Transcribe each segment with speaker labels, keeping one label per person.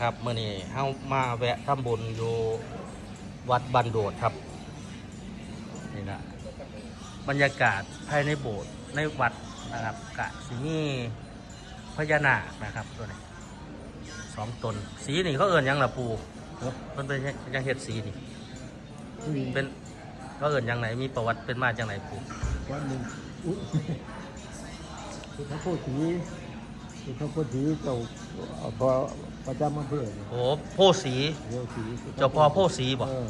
Speaker 1: ครับเมื่อนี้เฮามาแวะทำบุญอยู่วัดบันโดดครับนี่นะบรรยากาศภายในโบสถ์ในวัดนะครับกะสีนี่พญานาคนะครับตัวนี้สองตนสีนี่เขาเอิ่นหยังล่ะปูมันเป็นยังเห็ดสีนี่เป็นเขาเอิ่นหยังไหนมีประวัติเป็นมาจากไหนปู
Speaker 2: วันหนึ่งอุ๊ยคือพระโพธิ พระโพธิเจ้าเอ่อพอประจำอำเภอเนี่ย
Speaker 1: โอ้โพสี
Speaker 2: เจ้าสี
Speaker 1: เจ้าพ่อโพสีบ่
Speaker 2: เออ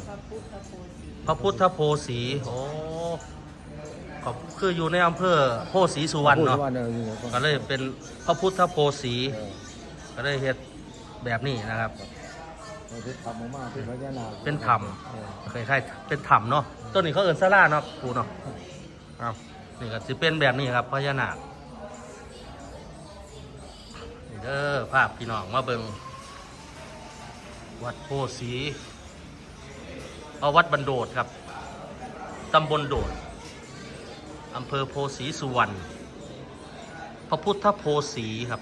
Speaker 1: พระพุทธโพสีโอ้ก็คืออยู่ในอำเภอโพสีสุวรรณเนาะ
Speaker 2: พูดว่าเออนี่แหละ
Speaker 1: ก็เลยเป็นพระพุทธโพสี
Speaker 2: เออ
Speaker 1: ก็เลยเฮ็ดแบบนี้นะครับ
Speaker 2: เราจะทำออกมาเป็นพญานาค
Speaker 1: เป็นถ้
Speaker 2: เออ
Speaker 1: คล้ายๆเป็นถ้ำเนาะต้นนี้เขาเอินซาลาเนาะปูเนาะครับนี่ก็สิเป็นแบบนี้ครับพญานาค ด้อภาพพี่น้องมาเบิงวัดโพสีเอาวัดบันโดดครับ ตำบลโดด อำเภอโพสีสุวรรณ พระพุทธโพสีครับ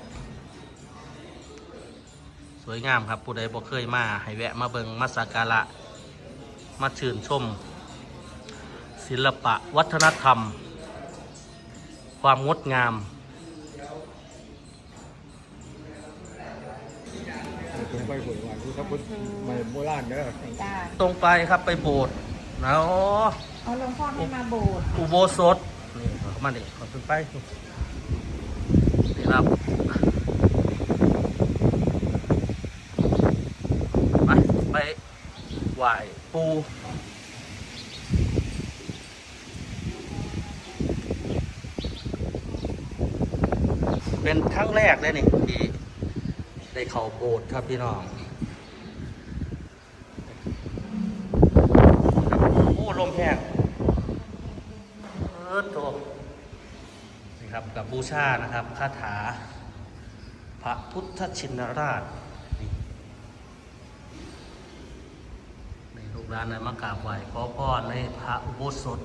Speaker 1: สวยงามครับ ผู้ใดบ่เคยมา ให้แวะมาเบิงมาสักการะ มาชื่นชม ศิลปะวัฒนธรรม ความงดงาม
Speaker 2: ตรงไปหวยวันที่เขาพุทธใหม่โบราณเด้อ
Speaker 3: จ้า
Speaker 1: ตรงไปครับไปโบสถ์นะโอ้
Speaker 3: เอาหลวงพ่อไม่มาโบสถ์
Speaker 1: อุโบสถนี่เข้ามาดิขอบคุณไปนี่ครับไปไปไหว้ปูเป็นครั้งแรกเลยนี่ที่ ได้เข้าโบสถ์ครับพี่น้องโอ้ลมแห้งเออโตนี่ครับกับบูชานะครับคาถา พระพุทธชินราชในลูกหลานในมากราบไหว้ขอพรในพระอุโบสถ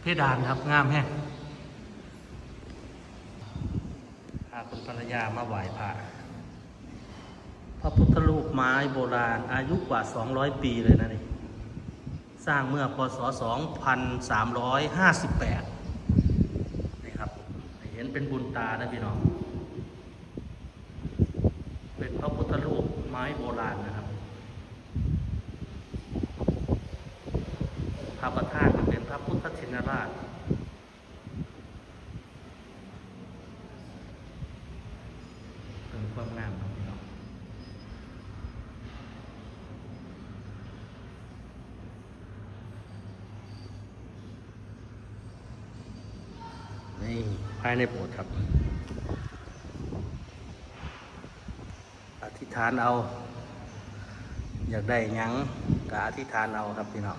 Speaker 1: เพดานครับงามแห้งพา คุณภรรยามาไหว้พระพระพุทธรูปไม้โบราณ อายุกว่า 200 ปีเลยนะนี่ สร้างเมื่อพศ 2358นี่ครับ เห็นเป็นบุญตานะพี่น้อง เป็นพระพุทธรูปไม้โบราณนะครับ พระประธานก็เป็นพระพุทธชินราช เป็นความงามครับพี่น้อง นี่ภายในโบสถ์ครับ อธิษฐานเอา อยากได้ยังก็อธิษฐานเอาครับพี่น้อง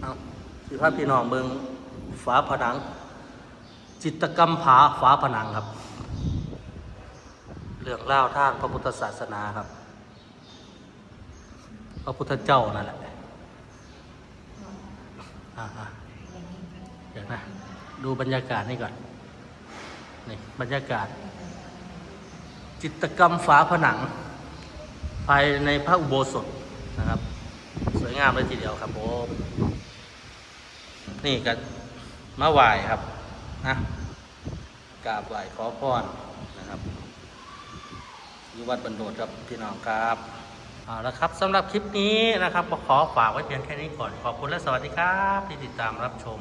Speaker 1: เอาสิพาพี่น้องเบิงฝาผนัง จิตกรรมผาฝาผนังครับ เรื่องเล่าทางพระพุทธศาสนาครับ พระพุทธเจ้านั่นแหละอ่าเดี๋ยวนะดูบรรยากาศนี่ก่อนนี่บรรยากาศ จิตกรรมฝาผนัง ภายในพระอุโบสถนะครับ สวยงามเลยทีเดียวครับผมนี่ก็มาไหวครับ นะกราบไหว้ขอพรนะครับอยู่วัดบรรโดดครับพี่น้องครับเอาละครับสำหรับคลิปนี้นะครับขอฝากไว้เพียงแค่นี้ก่อน ขอบคุณและสวัสดีครับ ที่ติดตามรับชม